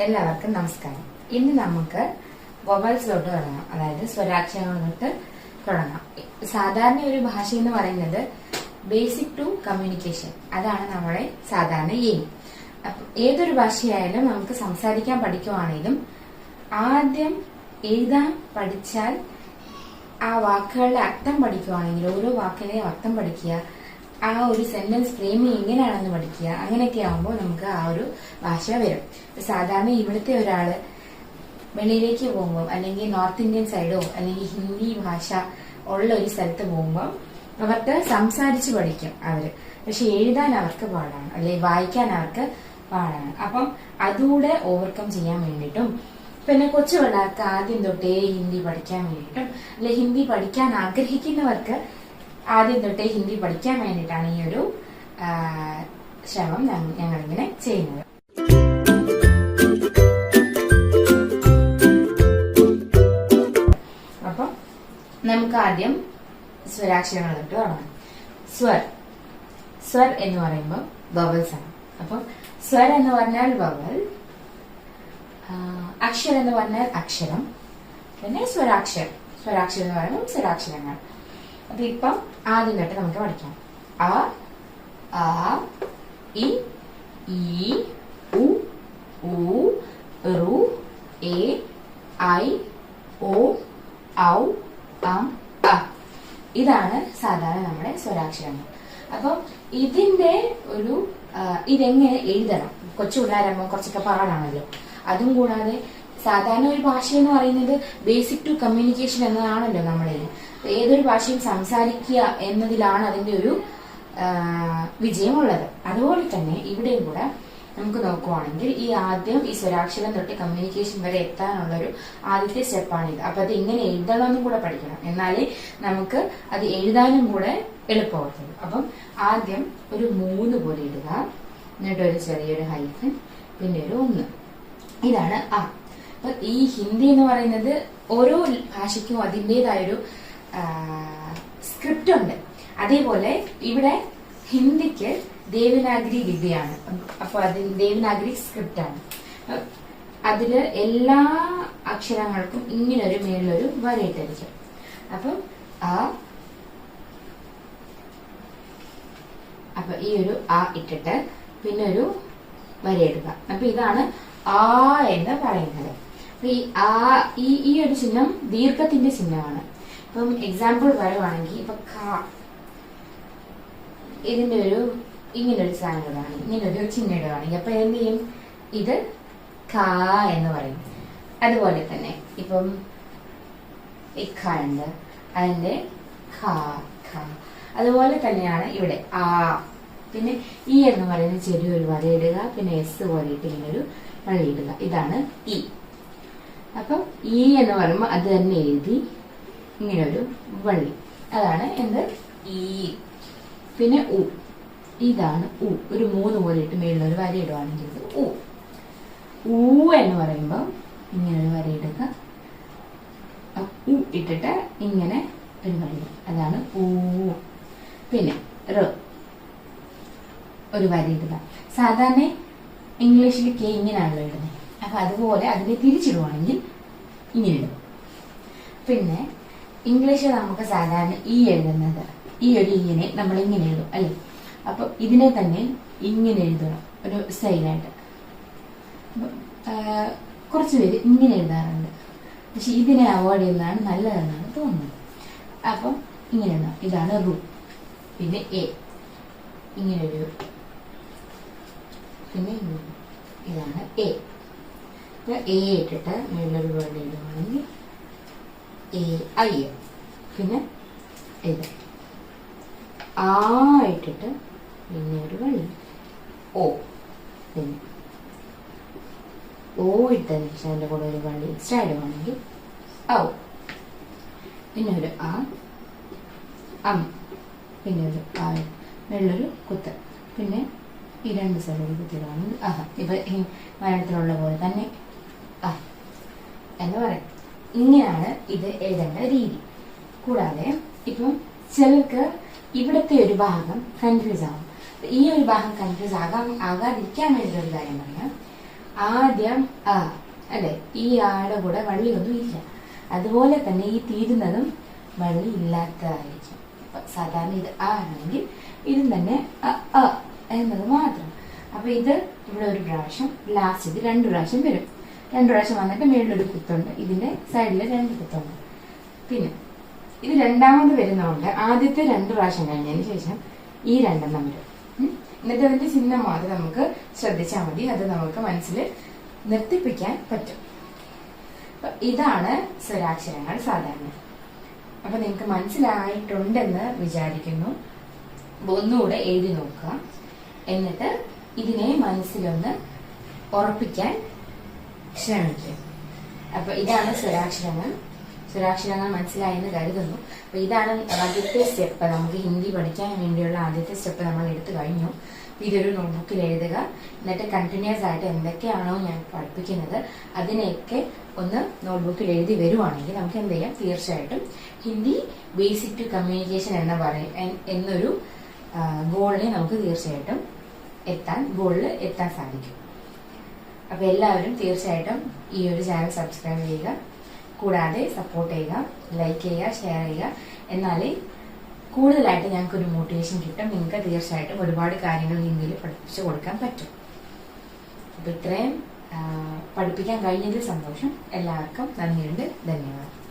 എല്ലാവർക്കും നമസ്കാരം. ഇന്ന് നമുക്ക് വൊവൽസിലോട്ട് തുടങ്ങാം. അതായത് സ്വരാക്ഷരങ്ങൾ തൊട്ട് തുടങ്ങാം. സാധാരണ ഒരു ഭാഷ എന്ന് പറയുന്നത് ബേസിക് ടു കമ്മ്യൂണിക്കേഷൻ അതാണ് നമ്മുടെ സാധാരണ എയിം. ഏതൊരു ഭാഷയായാലും നമുക്ക് സംസാരിക്കാൻ പഠിക്കുവാണെങ്കിലും ആദ്യം എഴുതാൻ പഠിച്ചാൽ ആ വാക്കുകളുടെ അർത്ഥം പഠിക്കുവാണെങ്കിൽ ഓരോ വാക്കിനെയും അർത്ഥം പഠിക്കുക ആ ഒരു സെന്റൻസ് ഫ്രെയിം എങ്ങനെയാണെന്ന് പഠിക്കുക. അങ്ങനെയൊക്കെ ആകുമ്പോൾ നമുക്ക് ആ ഒരു ഭാഷ വരും. സാധാരണ ഇവിടുത്തെ ഒരാൾ വെളിയിലേക്ക് പോകുമ്പോൾ അല്ലെങ്കിൽ നോർത്ത് ഇന്ത്യൻ സൈഡോ അല്ലെങ്കിൽ ഹിന്ദി ഭാഷ ഉള്ള ഒരു സ്ഥലത്ത് പോകുമ്പോൾ അവർക്ക് സംസാരിച്ച് പഠിക്കും അവർ. പക്ഷെ എഴുതാൻ അവർക്ക് പാടാണ്. അല്ലെങ്കിൽ വായിക്കാൻ അവർക്ക് പാടാണ്. അപ്പം അതുകൂടെ ഓവർകം ചെയ്യാൻ വേണ്ടിയിട്ടും പിന്നെ കൊച്ചു പിള്ളേർക്ക് ആദ്യം തൊട്ടേ ഹിന്ദി പഠിക്കാൻ വേണ്ടിയിട്ടും അല്ലെ ഹിന്ദി പഠിക്കാൻ ആഗ്രഹിക്കുന്നവർക്ക് ആദ്യം തൊട്ടേ ഹിന്ദി പഠിക്കാൻ വേണ്ടിയിട്ടാണ് ഈ ഒരു ശ്രമം ഞങ്ങളിങ്ങനെ ചെയ്യുന്നത്. അപ്പം നമുക്ക് ആദ്യം സ്വരാക്ഷരങ്ങൾ തൊട്ട് തുടങ്ങാം. സ്വർ. സ്വർ എന്ന് പറയുമ്പോൾ ബബിൾസ് ആണ്. അപ്പം സ്വർ എന്ന് പറഞ്ഞാൽ ബബിൾ അക്ഷരം എന്ന് പറഞ്ഞാൽ അക്ഷരം പിന്നെ സ്വരാക്ഷരം. സ്വരാക്ഷരം എന്ന് പറയുമ്പോൾ സ്വരാക്ഷരങ്ങൾ. അപ്പൊ ഇപ്പം ആദ്യം തൊട്ട് നമുക്ക് പഠിക്കാം. അ ആ ഇ ഈ ഉ ഉ റു എ ഐ ഓ ഔ അം അ. ഇതാണ് സാധാരണ നമ്മുടെ സ്വരാക്ഷരങ്ങൾ. അപ്പം ഇതിന്റെ ഒരു ആ, ഇതെങ്ങനെ എഴുതണം? കൊച്ചു പിള്ളേരാകുമ്പോൾ കുറച്ചൊക്കെ പാടാണല്ലോ. അതും കൂടാതെ സാധാരണ ഒരു ഭാഷ എന്ന് പറയുന്നത് ബേസിക് ടു കമ്മ്യൂണിക്കേഷൻ എന്നതാണല്ലോ നമ്മുടെ ഏതൊരു ഭാഷയും സംസാരിക്കുക എന്നതിലാണ് അതിന്റെ ഒരു വിജയമുള്ളത്. അതുപോലെ തന്നെ ഇവിടെയും കൂടെ നമുക്ക് നോക്കുവാണെങ്കിൽ ഈ ആദ്യം ഈ സ്വരാക്ഷരം തൊട്ട് കമ്മ്യൂണിക്കേഷൻ വരെ എത്താനുള്ള ഒരു ആദ്യത്തെ സ്റ്റെപ്പാണിത് അപ്പൊ അത് എങ്ങനെ എഴുതണമെന്നും കൂടെ പഠിക്കണം. എന്നാലേ നമുക്ക് അത് എഴുതാനും കൂടെ എളുപ്പമാകത്തുള്ളൂ. അപ്പം ആദ്യം ഒരു മൂന്ന് പോലെ ഇടുക എന്നിട്ട് ഒരു ചെറിയൊരു ഹൈഫൻ പിന്നെ ഒരു ഒന്ന്. ഇതാണ് ആ അപ്പൊ ഈ ഹിന്ദി എന്ന് പറയുന്നത് ഓരോ ഭാഷയ്ക്കും അതിന്റെതായൊരു സ്ക്രിപ്റ്റ് ഉണ്ട് അതേപോലെ ഇവിടെ ഹിന്ദിക്ക് ദേവനാഗരി ലിപിയാണ് അപ്പൊ അതിൽ ദേവനാഗരി സ്ക്രിപ്റ്റ് ആണ് അതിൽ എല്ലാ അക്ഷരങ്ങൾക്കും ഇങ്ങനൊരു മേളിലൊരു വരയിട്ടിരിക്കും അപ്പം ആ അപ്പൊ ഈ ഒരു ആ ഇട്ടിട്ട് പിന്നെ ഒരു വരയിടുക അപ്പൊ ഇതാണ് ആ എന്ന് പറയുന്നത്. ഈ ആ ഈ ഒരു ചിഹ്നം ദീർഘത്തിന്റെ ചിഹ്നമാണ്. ഇപ്പം എക്സാമ്പിൾ പറയുവാണെങ്കിൽ ഇപ്പൊ കാ ഇതിന്റെ ഒരു ഇങ്ങനെ ഒരു സാധനമാണ് ഇങ്ങനെ ഒരു ചിഹ്നം ഇടുകയാണെങ്കിൽ അപ്പൊ എന്ത് ചെയ്യും? ഇത് കാ എന്ന് പറയും. അതുപോലെ തന്നെ ഇപ്പം ഇക്കാണ്ട് അതിന്റെ ഖ ഖ അതുപോലെ തന്നെയാണ് ഇവിടെ ആ. പിന്നെ ഈ എന്ന് പറയുന്ന ചെറിയ ഒരു വര ഇടുക. പിന്നെ എസ് പോലെ ഇട്ട് ഇങ്ങനെ ഒരു ഇടുക. ഇതാണ് ഇ അപ്പം ഈ എന്ന് പറയുമ്പോൾ അത് തന്നെ എഴുതി ഇങ്ങനെ ഒരു വള്ളി അതാണ് എന്ത്? ഈ. പിന്നെ ഉ. ഇതാണ് ഉ. ഒരു മൂന്ന് പോലെ ഇട്ട് മേളിലൊരു വര ഇടുവാണെങ്കിൽ ഉ. ഊ എന്ന് പറയുമ്പോൾ ഇങ്ങനെ ഒരു വര ആ ഉ ഇട്ടിട്ട് ഇങ്ങനെ ഒരു വള്ളി അതാണ് ഊ. പിന്നെ റ. ഒരു വര ഇടുക. സാധാരണ ഇംഗ്ലീഷിൽ കെ ഇങ്ങനെയാണല്ലോ ഇടുന്നത് അപ്പൊ അതുപോലെ അതിനെ തിരിച്ചിടുവാണെങ്കിൽ ഇങ്ങനെ ഇടും. പിന്നെ ഇംഗ്ലീഷിൽ നമുക്ക് സാധാരണ ഈ എഴുതുന്നത്. ഈ ഒരു ഇങ്ങനെ നമ്മൾ ഇങ്ങനെ എഴുതും അല്ലെ? അപ്പൊ ഇതിനെ തന്നെ ഇങ്ങനെ എഴുതണം ഒരു സ്റ്റൈലായിട്ട്. കുറച്ചുപേര് ഇങ്ങനെ എഴുതാറുണ്ട്. പക്ഷെ ഇതിനെ അവോയ്ഡ് ചെയ്യുന്നതാണ് നല്ലതെന്നാണ് തോന്നുന്നത്. അപ്പം ഇങ്ങനെ എഴുതാം ഇതാണ് റൂ. പിന്നെ എ. ഇങ്ങനെ ഒരു പിന്നെ. ഇതാണ് എ. ഇട്ടിട്ട് മേലൊരു വേർഡ് എഴുതുവാണെങ്കിൽ എ പിന്നെ ഇത് ആ ഇട്ടിട്ട് പിന്നെ ഒരു വള്ളി. ഓ. പിന്നെ ഓ ഇട്ടതിന് ശേഷം അതിന്റെ കൂടെ ഒരു വള്ളി എക്സ്ട്രാ ഇടുവാണെങ്കിൽ ഔ. പിന്നെ ഒരു ആ. അം. പിന്നെ ഒരു ആ. വെള്ളൊരു കുത്ത്. പിന്നെ ഈ രണ്ട് സൈഡിൽ ഒരു കുത്തിയിടുവാണെങ്കിൽ ആഹ. ഇപ്പൊ മലയാളത്തിലുള്ള പോലെ തന്നെ ആ. എന്ന് പറയും. ഇങ്ങനെയാണ് ഇത് എഴുതേണ്ട രീതി. കൂടാതെ ഇപ്പം ചിലർക്ക് ഇവിടുത്തെ ഒരു ഭാഗം കൺഫ്യൂസ് ആവും. ഈ ഒരു ഭാഗം കൺഫ്യൂസ് ആകാൻ ആകാതിരിക്കാൻ വേണ്ടി ഒരു കാര്യം പറയാം. ആദ്യം ആ അല്ലെ? ഈ ആടെ കൂടെ വള്ളിയൊന്നും ഇല്ല. അതുപോലെ തന്നെ ഈ തീരുന്നതും വള്ളി ഇല്ലാത്തതായിരിക്കും സാധാരണ ഇത് ആണെങ്കിൽ ഇതും തന്നെ എന്നത് മാത്രം. അപ്പൊ ഇത് ഇവിടെ ഒരു പ്രാവശ്യം ലാസ്റ്റ് ഇത് രണ്ട് പ്രാവശ്യം വരും. രണ്ട് പ്രാവശ്യം വന്നിട്ട് മേളിലൊരു കുത്തുണ്ട്. ഇതിന്റെ സൈഡിൽ രണ്ട് കുത്തുണ്ട്. പിന്നെ ഇത് രണ്ടാമത് വരുന്നതുകൊണ്ട് ആദ്യത്തെ രണ്ട് പ്രാവശ്യം കഴിഞ്ഞതിന് ശേഷം ഈ രണ്ടെണ്ണം വരും. എന്നിട്ട് അതിന്റെ ചിഹ്നം മാത്രം നമുക്ക് ശ്രദ്ധിച്ചാൽ മതി. അത് നമുക്ക് മനസ്സിൽ നിർത്തിപ്പിക്കാൻ പറ്റും. ഇതാണ് സ്വരാക്ഷരങ്ങൾ സാധാരണ. അപ്പൊ നിങ്ങൾക്ക് മനസ്സിലായിട്ടുണ്ടെന്ന് വിചാരിക്കുന്നു. ഒന്നുകൂടെ എഴുതി നോക്കുക. എന്നിട്ട് ഇതിനെ മനസ്സിലൊന്ന് ഉറപ്പിക്കാൻ ശ്രമിക്കുക അപ്പൊ ഇതാണ് സ്വരാക്ഷരങ്ങൾ. സ്വരാക്ഷരങ്ങൾ മനസ്സിലായെന്ന് കരുതുന്നു. അപ്പൊ ഇതാണ് ആദ്യത്തെ സ്റ്റെപ്പ് നമുക്ക് ഹിന്ദി പഠിക്കാൻ വേണ്ടിയുള്ള ആദ്യത്തെ സ്റ്റെപ്പ് നമ്മൾ എടുത്തു കഴിഞ്ഞു. ഇതൊരു നോട്ട്ബുക്കിൽ എഴുതുക. എന്നിട്ട് കണ്ടിന്യൂസ് ആയിട്ട് എന്തൊക്കെയാണോ ഞാൻ പഠിപ്പിക്കുന്നത് അതിനെയൊക്കെ ഒന്ന് നോട്ട്ബുക്കിൽ എഴുതി വരുവാണെങ്കിൽ നമുക്ക് എന്ത് ചെയ്യാം? തീർച്ചയായിട്ടും ഹിന്ദി ബേസിക് ടു കമ്മ്യൂണിക്കേഷൻ എന്ന് പറയും എന്നൊരു ഗോളിനെ നമുക്ക് തീർച്ചയായിട്ടും എത്താൻ ഗോളിൽ എത്താൻ സാധിക്കും. അപ്പൊ എല്ലാവരും തീർച്ചയായിട്ടും ഈ ഒരു ചാനൽ സബ്സ്ക്രൈബ് ചെയ്യുക. കൂടാതെ സപ്പോർട്ട് ചെയ്യുക ലൈക്ക് ചെയ്യുക ഷെയർ ചെയ്യുക. എന്നാലേ കൂടുതലായിട്ട് ഞങ്ങൾക്ക് ഒരു മോട്ടിവേഷൻ കിട്ടും. നിങ്ങൾക്ക് തീർച്ചയായിട്ടും ഒരുപാട് കാര്യങ്ങൾ ഇന്ത്യയിൽ പഠിപ്പിച്ചു കൊടുക്കാൻ പറ്റും. അപ്പൊ ഇത്രയും പഠിപ്പിക്കാൻ കഴിഞ്ഞതിൽ സന്തോഷം. എല്ലാവർക്കും നന്ദിയുണ്ട്. ധന്യവാദം.